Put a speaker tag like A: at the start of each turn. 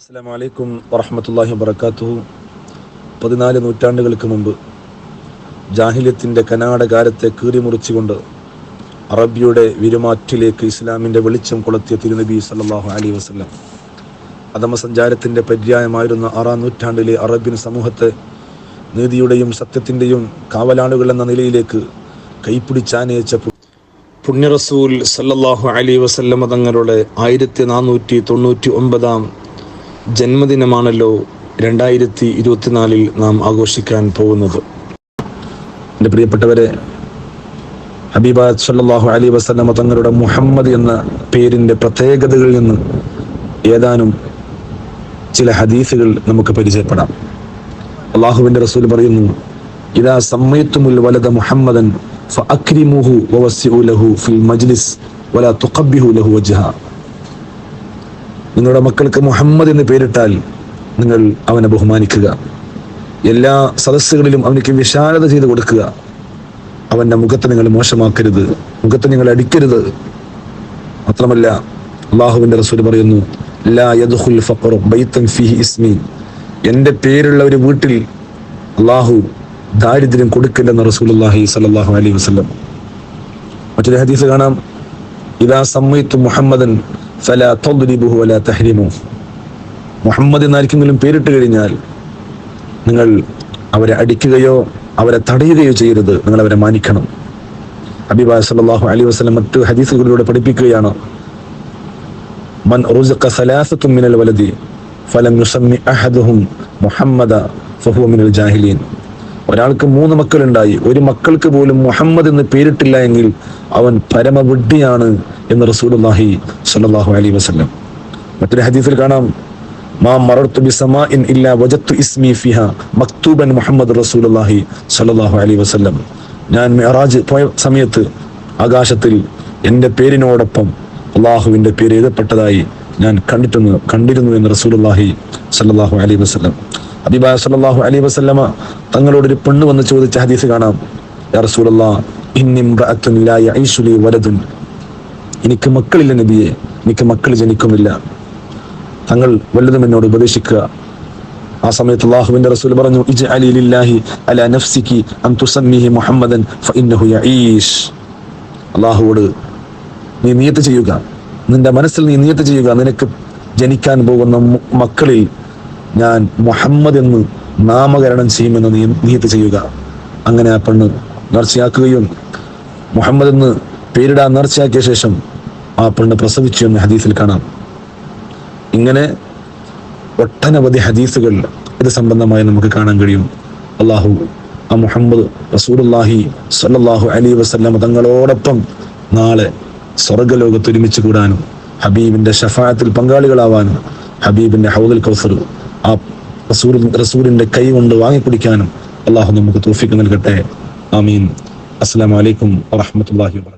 A: അസ്സാം വലൈക്കും വറഹമത്തല്ലാഹി വബർക്കാത്തുഹു പതിനാല് നൂറ്റാണ്ടുകൾക്ക് മുമ്പ് ജാഹില്യത്തിന്റെ കനാടകാരത്തെ കീറിമുറിച്ചുകൊണ്ട് അറബിയുടെ വിരുമാറ്റിലേക്ക് ഇസ്ലാമിന്റെ വെളിച്ചം കൊളുത്തിയ തിരുനബി സല്ലാഹു അലി വസ്ലം അധമസഞ്ചാരത്തിന്റെ പര്യായമായിരുന്ന ആറാം നൂറ്റാണ്ടിലെ അറബ്യൻ സമൂഹത്തെ നീതിയുടെയും സത്യത്തിന്റെയും കാവലാളുകൾ എന്ന നിലയിലേക്ക് കൈപ്പിടിച്ചാനയിച്ച പുണ്യറസൂൽ സല്ലാഹു അലി സല്ലല്ലാഹു അലൈഹി വസല്ലം തങ്ങളുടെ ആയിരത്തി നാനൂറ്റി തൊണ്ണൂറ്റി ഒമ്പതാം ജന്മദിനമാണല്ലോ രണ്ടായിരത്തി ഇരുപത്തിനാലിൽ നാം ആഘോഷിക്കാൻ പോകുന്നത്. എന്റെ പ്രിയപ്പെട്ടവരെ ഹബീബ സല്ലല്ലാഹു അലി വസല്ലമ തങ്ങളുടെ മുഹമ്മദ് എന്ന പേരിന്റെ പ്രത്യേകതകളിൽ നിന്ന് ഏതാനും ചില ഹദീസുകൾ നമുക്ക് പരിചയപ്പെടാം. അള്ളാഹുവിന്റെ റസൂൽ പറയുന്നു ഇതാ സമ്മയത്തുമുൽ വലത മുഹമ്മദൻ ഫഅക്രിമുഹു വവസ്സിഉ ലഹു ഫിൽ മജ്ലിസ് വലാ തുഖബ്ബിഹു ലഹു വജ്ഹ. നിങ്ങളുടെ മക്കൾക്ക് മുഹമ്മദ് എന്ന് പേരിട്ടാൽ നിങ്ങൾ അവനെ ബഹുമാനിക്കുക. എല്ലാ സദസ്സുകളിലും അവനിക്ക് വിശാലത ചെയ്ത് കൊടുക്കുക. അവന്റെ മുഖത്തെ നിങ്ങൾ മോശമാക്കരുത്. മുഖത്തെ നിങ്ങൾ അടിക്കരുത്. മാത്രമല്ല അള്ളാഹുവിന്റെ റസൂൽ പറയുന്നു ലാ യദ്ഖുൽ ഫഖറു ഫീഹി ഇസ്മി. എന്റെ പേരുള്ള ഒരു വീട്ടിൽ അള്ളാഹു ദാരിദ്ര്യം കൊടുക്കില്ലെന്ന് റസൂലുള്ളാഹി സ്വല്ലല്ലാഹു അലൈഹി വസല്ലം. മറ്റൊരു ഹദീസ് കാണാം. ഇതാ സമ്മയിത്തു മുഹമ്മദൻ ഫലാ മുഹമ്മദ് എന്നാർക്കെങ്കിലും പേരിട്ട് കഴിഞ്ഞാൽ നിങ്ങൾ അവരെ അടിക്കുകയോ അവരെ തടയുകയോ ചെയ്യരുത്. നിങ്ങൾ അവരെ മാനിക്കണം. ഹബീബ സല്ലല്ലാഹു അലി വസ്ലം മറ്റു ഹദീസുകളിലൂടെ പഠിപ്പിക്കുകയാണ്. മൻ റുസഖ മിനൽ വലതി ഫലം മുഹമ്മദ ഫഹു മിനൽ ജാഹിലീൻ. ഒരാൾക്ക് മൂന്ന് മക്കളുണ്ടായി. ഒരു മക്കൾക്ക് പോലും മുഹമ്മദ് എന്ന് പേരിട്ടില്ല എങ്കിൽ അവൻ പരമവിഡ്ഢിയാണ് എന്ന് റസൂലുള്ളാഹി സ്വല്ലല്ലാഹു അലൈഹി വസ്ലം മറ്റൊരു ഹദീസിൽ കാണാം. മാ വജത്തു ഇസ്മി മക്തൂബൻ ഞാൻ പോയ സമയത്ത് ആകാശത്തിൽ എന്റെ പേരിനോടൊപ്പം അള്ളാഹുവിന്റെ പേര് എഴുതപ്പെട്ടതായി ഞാൻ കണ്ടിട്ടുണ്ട് കണ്ടിരുന്നു എന്ന് റസൂലുള്ളാഹി സ്വല്ലല്ലാഹു അലൈഹി വസ്ലം അബിബായ സല്ലാഹു അലൈഹി വസല്ലമ തങ്ങളോട് ഒരു പെണ്ണ് വന്ന് ചോദിച്ച ഹദീസ് കാണാം. യാ റസൂലല്ലാഹ് ഇംറഅത്തുൻ ലാ യഈശു ലി വലദുൻ എനിക്ക് മക്കളില്ല നബിയെ. എനിക്ക് മക്കൾ ജനിക്കുമില്ല തങ്ങൾ വല്ലതും എന്നോട് ഉപദേശിക്കുക. ആ സമയത്ത് അള്ളാഹുവിന്റെ റസൂൽ പറഞ്ഞു ഇജ്അലി ലില്ലാഹി അല നഫ്സികി അൻ തുസമ്മിഹി മുഹമ്മദൻ ഫഇന്നഹു യഈഷ്. അള്ളാഹുവോട് നീ നിയത്ത് ചെയ്യുക. നിന്റെ മനസ്സിൽ നീ നിയത്ത് ചെയ്യുക. നിനക്ക് ജനിക്കാൻ പോകുന്ന മക്കളിൽ ഞാൻ മുഹമ്മദ് എന്ന് നാമകരണം ചെയ്യുമെന്ന് നീ നിയത്ത് ചെയ്യുക. അങ്ങനെ ആ പെണ്ണ് നേർച്ചയാക്കുകയും മുഹമ്മദ് എന്ന് പേരിടാൻ നേർച്ചയാക്കിയ ശേഷം ആ പെണ്ണ് പ്രസവിച്ചു എന്ന് ഹദീസിൽ കാണാം. ഇങ്ങനെ ഒട്ടനവധി ഹദീസുകൾ ഇത് സംബന്ധമായി നമുക്ക് കാണാൻ കഴിയും. അള്ളാഹു ആ മുഹമ്മദ് റസൂലുള്ളാഹി സ്വല്ലല്ലാഹു അലി വസ്ലാം തങ്ങളോടൊപ്പം നാളെ സ്വർഗലോകത്ത് ഒരുമിച്ച് കൂടാനും ഹബീബിന്റെ ഷഫായത്തിൽ പങ്കാളികളാവാനും ഹബീബിന്റെ ഹൗദൽ കൗസർ ആ റസൂൽ റസൂലിന്റെ കൈ കൊണ്ട് വാങ്ങിക്കുടിക്കാനും അള്ളാഹു നമുക്ക് തോഫിക്ക് നൽകട്ടെ. ആമീൻ. അസ്സലാമു അലൈക്കും വറഹ്മത്തുള്ളാഹി വബറകാതുഹു